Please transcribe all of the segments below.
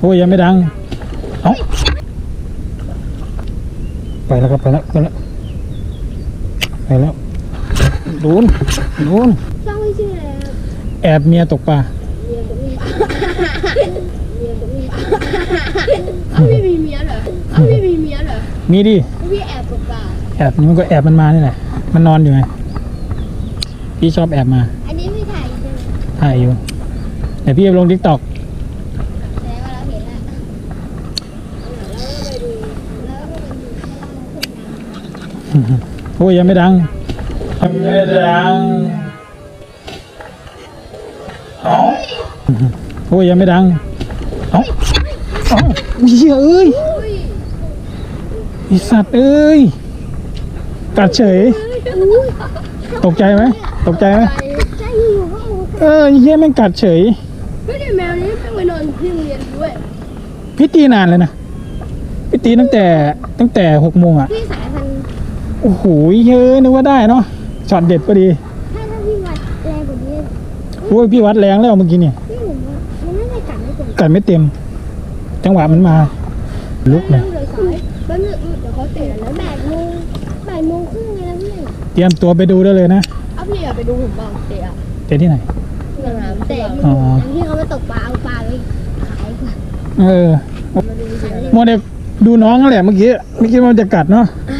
โอ้ยยังไม่ดัง เอ้าไปแล้วครับไปแล้วไปแล้วไปแล้วโดนโดนตั้งไว้ชื่ออะไรครับแอบเมียตกปลาเมียกับมีเมียกับมีเอ้าพี่มีเมียเหรอเอ้าพี่มีเมียเหรอมีดิพี่แอบตกปลาแอบนี่มันก็แอบมันมานี่แหละ มันนอนอยู่ไงพี่ชอบแอบมา อันนี้พี่ถ่ายใช่ไหมถ่ายอยู่แต่พี่เอาลงทิกตอก แสดงว่าเราเห็นแล้วแล้วก็ไปดูแล้วก็ไปดูให้เราขึ้นน้ำ โอ้ยยังไม่ดังยังไม่ดังเอ้าโอ้ยยังไม่ดังเอ้าเอ้าเหี้ยเอ้ยอุ้ยไอสัตว์เอ้ยกัดเฉยอุ้ยตกใจไหมตกใจไหมใจอยู่ว่าโอ้เออไอ้เหี้ยแม่งกัดเฉยไม่ได้แมวนี้แม่งไปนอนที่โรงเรียนด้วยพี่ตีนานเลยนะพี่ตีตั้งแต่ตั้งแต่หกโมงอะพี่สายพันธุ์ โอ้โหเยอะนึกว่าได้เนาะช็อตเด็ดพอดีถ้าถ้าพี่วัดแรงกว่านี้โอ้ยพี่วัดแรงแล้วเมื่อกี้เนี่ยพี่ผมว่ามันน่าจะกัดไม่ถึงกัดไม่เต็ม จังหวะมันมา ลุกเลยเดี๋ยวสายแป๊บนึงเดี๋ยวเขาเตะแล้วแปดโมงบ่ายโมงครึ่งเลยนะพี่เตรียมตัวไปดูได้เลยนะเอาพี่อย่าไปดูผมบ้างเตะอะเตะที่ไหนสนามเตะอ๋อที่เขาไปตกปลาเอาปลาไปขายกันเออมาดูฉันเล่นโมเดลดูน้องนั่นแหละเมื่อกี้ไม่คิดว่ามันจะกัดเนาะมันกัดนี่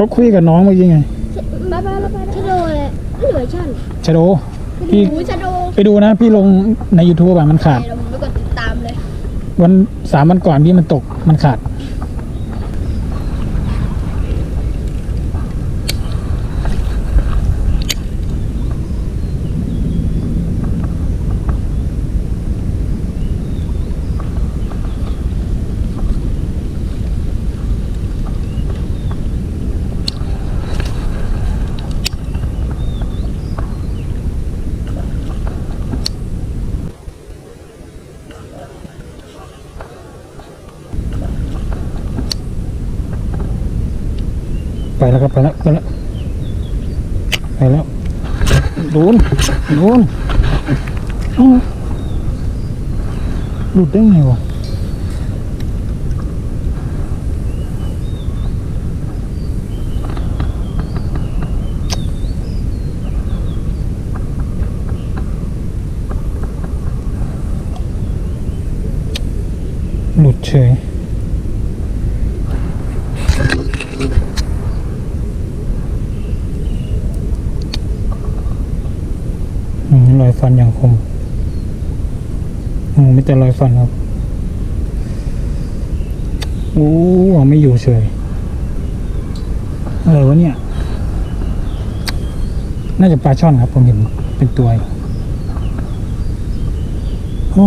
ก็คุยกับน้องเมื่อกี้ไงบ้าบ้าบ้าบ้าชะโดเลยไม่เหลือชั่นชะโดพี่หูชะโดไปดูนะ พี่ลงใน YouTube อะมันขาดเดี๋ยวผมไปกดติดตามเลย วันสามวันก่อนพี่มันตกมันขาด ไปแล้วครับไปแล้วไปแล้วไปแล้วโดนโดนหลุดได้ไงวะ เฉยอืมรอยฟันอย่างคมอืมไม่แต่รอยฟันครับโอ้เอาไม่อยู่เฉยอะไรวะเนี่ย น่าจะปลาช่อนครับผมเห็นเป็นตัวอยู่โอ้